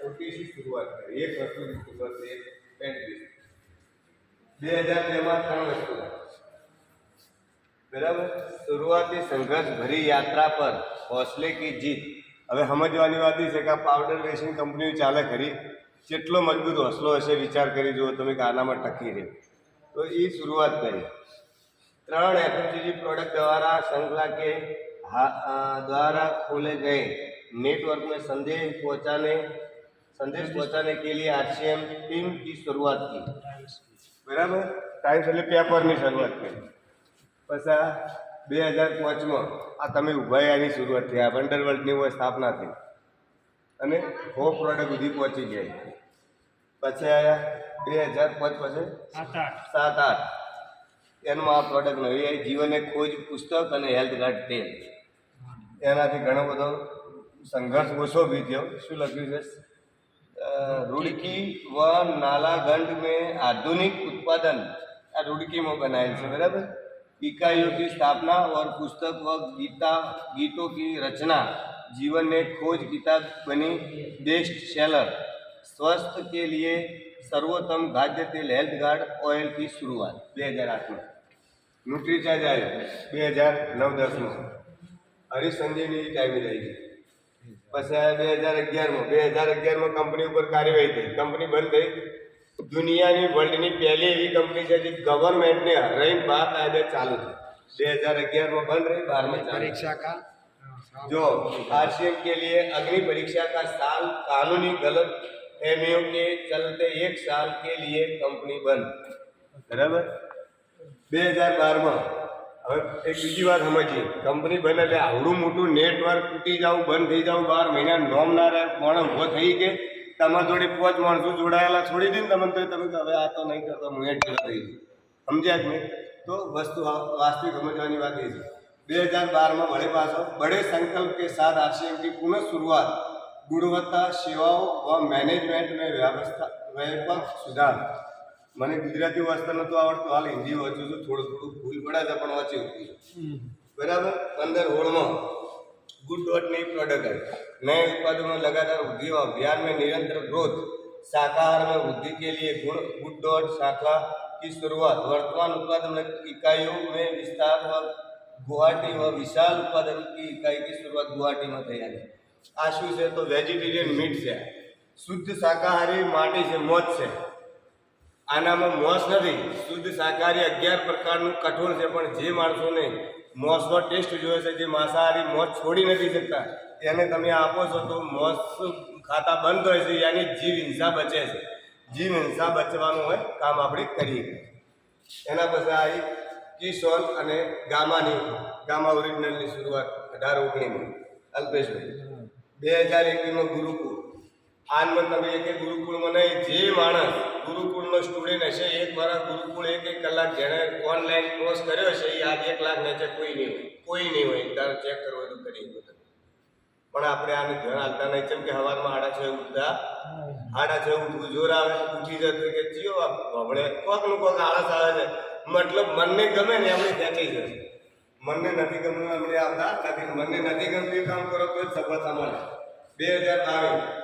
છોટીથી શરૂઆત કરી એક વસ્તુથી શરૂઆત કરી એક પેન્ટ પીસ બે હજાર બેમાં ત્રણ વસ્તુ બરાબર શરૂઆતી સંઘર્ષ ભરી યાત્રા પર હોસલે કી જીત હવે સમજવાની વાત એ છે કે આ પાવડર વેસિંગ કંપનીઓ ચાલે ખરી કેટલો મજબૂત હોસલો હશે વિચાર કરી જુઓ તમે કે આનામાં ટકી રહે તો એ શરૂઆત કરી ત્રણ एफएमसीजी प्रोडक्ट द्वारा श्रृंखला के हा- अ, द्वारा खोले गए नेटवर्क में संदेश पहुंचाने संदेश पहुंचाने के लिए आरसीएम टीम की शुरुआत की બરાબર ટાઈમ્સ એટલે પેપરની શરૂઆત કરી પછી આ બે હજાર પાંચમાં આ તમે ઉભા એની શરૂઆત થઈ આ વંડરવર્લ્ડની હોય સ્થાપના થઈ અને હો પ્રોડક્ટ સુધી પહોંચી ગયા પછી આયા બે હજાર પાંચ પછી સાત આઠ સાત આઠ એનમાં આ પ્રોડક્ટ નવી આવી જીવન એક ખોજ પુસ્તક અને હેલ્થ ગાર્ડ તેલ એનાથી ઘણો બધો સંઘર્ષ ઓછો બી થયો શું લખ્યું છે અ, रुड़की व नालागंड में आधुनिक उत्पादन આ रुड़की में बनाएल છે बराबर इकाइयों की स्थापना और पुस्तक व गीता गीतों की रचना जीवन ने खोज किताब बनी बेस्ट सेलर स्वस्थ के लिए सर्वोत्तम खाद्य तेल हेल्थ गार्ड ऑयल की शुरुआत બે હજાર આઠમાં ન્યુટ્રીચાર્જ આવ્યું બે હજાર નવ દસમાં હરીશ સંજયની ટાઈમે રહી ગઈ પછી આ બે હજાર અગિયારમાં બે હજાર અગિયારમાં કંપની ઉપર કાર્યવાહી થઈ કંપની બંધ થઈ દુનિયાની વર્લ્ડની પહેલી એવી કંપની છે જે ગવર્મેન્ટને હરાઈ બાર કાયદે ચાલુ થઈ બે હજાર અગિયારમાં બંધ રહી બારમાં ચાલુ परीक्षा का जो आरसीएम के लिए अग्नि परीक्षा का साल कानूनी गलत फहमियों के चलते एक साल के लिए कंपनी बंद बराबर બે હજાર બારમાં એક બીજી વાત સમજીએ. કંપની બને એટલે આવડું મોટું નેટવર્ક તૂટી જાવ, બંધ થઈ જાવ, બાર મહિના નોમ ના રહે કોણ ઊભો થઈ કે તમારા જોડે પાંચ માણસો જોડાયેલા છોડી દઈને તમે તો તમે હવે આ તો નહીં કરતા, હું એડ થઈ ગયું સમજ્યા જ નહીં? તો વસ્તુ વાસ્તવિક સમજવાની વાત એ છે. બે હજાર બારમાં વળે પાછો બડે સંકલ્પ કે સાત આરસીએમ પુનઃ શરૂઆત. ગુણવત્તા, સેવાઓ મેનેજમેન્ટ અને વ્યવસ્થા વૈભવ સુધાર. મને ગુજરાતી વાંચતા નહોતું આવડતું હાલ હિન્દી વાંચું છું થોડું થોડું ભૂલ પડે છે પણ વાંચી શકું બરાબર પંદર હોળમાં गुड डॉट नई प्रोडक्ट है नए उत्पादों में लगातार वृद्धि और अभियान में निरंतर ग्रोथ शाकाहार में वृद्धि के लिए गुण गुड डॉट शाखा की शुरुआत वर्तमान उत्पादन में इकाइयों में विस्तार व गुवाहाटी व विशाल उत्पादन की इकाई की शुरुआत गुवाहाटी में तैयार है આ શું છે તો વેજીટેરિયન મીટ છે શુદ્ધ શાકાહારી માટી છે મોજ છે આનામાં મોસ નથી. શુદ્ધ શાકાહારી અગિયાર પ્રકારનું કઠોળ છે, પણ જે માણસોને મોસનો ટેસ્ટ જોઈએ છે, જે માંસાહારી મોસ છોડી નથી શકતા, એને તમે આપો છો તો મોસ ખાતા બંધ હોય છે, યાની જીવ હિંસા બચે છે. જીવ હિંસા બચવાનું હોય કામ આપણે કરીએ. એના પછી આવી કિશોન અને ગામાની, ગામા ઓરિજિનલની શરૂઆત અઢાર ઓગણીમાં અલ્પેશભાઈ, બે હજાર એકવીસમાં ગુરુકુળ. આનમાં તમે એક ગુરુકુળમાં નહીં, જે માણસ ગુરુકુળનો સ્ટુડન્ટ હશે એક વર્ષ ગુરુકુળ એક એક કલાક જેણે ઓનલાઈન કોર્સ કર્યો છે, એ આજ એક લાખ નીચે કોઈ નહીં હોય, કોઈ નહીં હોય તારે ચેક કરવો તો કરી શકો પણ આપણે આને ધ્યાન આપતા નહીં, કેમ કે સવારમાં આડા છે ઉઠતા, આડા છે ઉઠવું જોર આવે, ઉઠી જતું કે જીઓ આપણે કોકનું કોક આળસ આવે છે. મતલબ મનને ગમે ને એમણે ખેંચી જશે મનને નથી ગમતું એમણે આવતા નથી, મનને નથી ગમતું કામ કરો તો જ સફળતા મળે. બે હજાર બાવીસ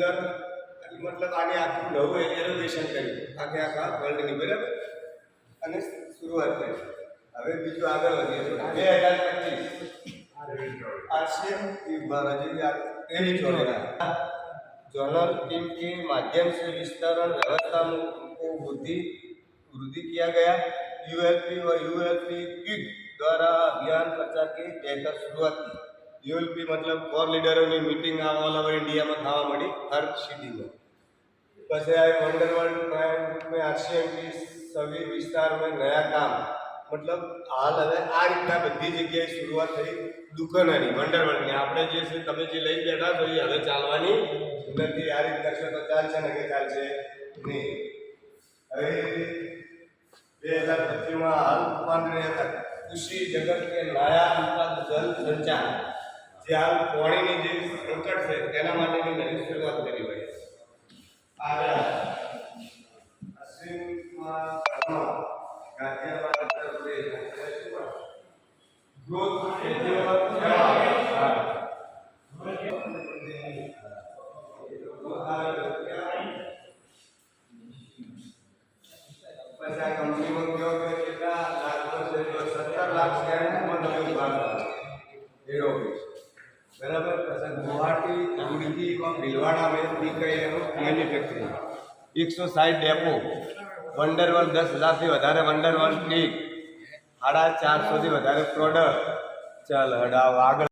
વર્લ્ડ કા સુંદર મતલબ આને આખું નવું એરોવેશન કર્યું આખે આખા વર્લ્ડની બરાબર અને શરૂઆત કરી હવે બીજું આગળ વધીએ છીએ બે હજાર પચીસ आरसीएम की बालाजी ट्रेनिंग चलेगा जर्नल टीम के माध्यम से विस्तरण व्यवस्था में को वृद्धि वृद्धि किया गया यूएलपी व यूएलपी किट द्वारा अभियान प्रचार की लेकर शुरुआत की યુ વિલ બી મતલબ કોર લીડરોની મિટિંગ ઓલ ઓવર ઇન્ડિયામાં થવા મળી હર સિટીમાં પછી આ વંડરવર્લ્ડ પ્રાઇમ મેં આઠસો એકવીસ સવી વિસ્તારમાં નયા કામ મતલબ હાલ હવે આ રીતના બધી જગ્યાએ શરૂઆત થઈ દુકાનોની વંડરવર્લ્ડની આપણે જે છે તમે જે લઈ બેઠા છો એ હવે ચાલવાની નથી આ રીત કરશો તો ચાલશે ને કે ચાલશે નહીં હવે બે હજાર પચીસમાં હાલ રૂપાંતરી હતા કૃષિ જગત કે નાયા ઉત્પાદન જલ સંચાલન જે હાલ પાણીની જે સંકટ છે તેના માટેની નવી શરૂઆત કરી હોય આગળ અશ્વિનમાં ગાંધીમાં ગ્રોથ પછી આ કંપનીમાં કયો કેટલા લાખ સત્તર લાખ રૂડકી ભીલવાડા મેં એનું મેન્યુફેક્ચરિંગ એકસો સાઠ ડેપો. વંડર વર્લ્ડ દસ હજારથી વધારે વંડર વર્લ્ડ ટીક સાડા ચારસોથી વધારે પ્રોડક્ટ ચાલ, હડાવ આગળ.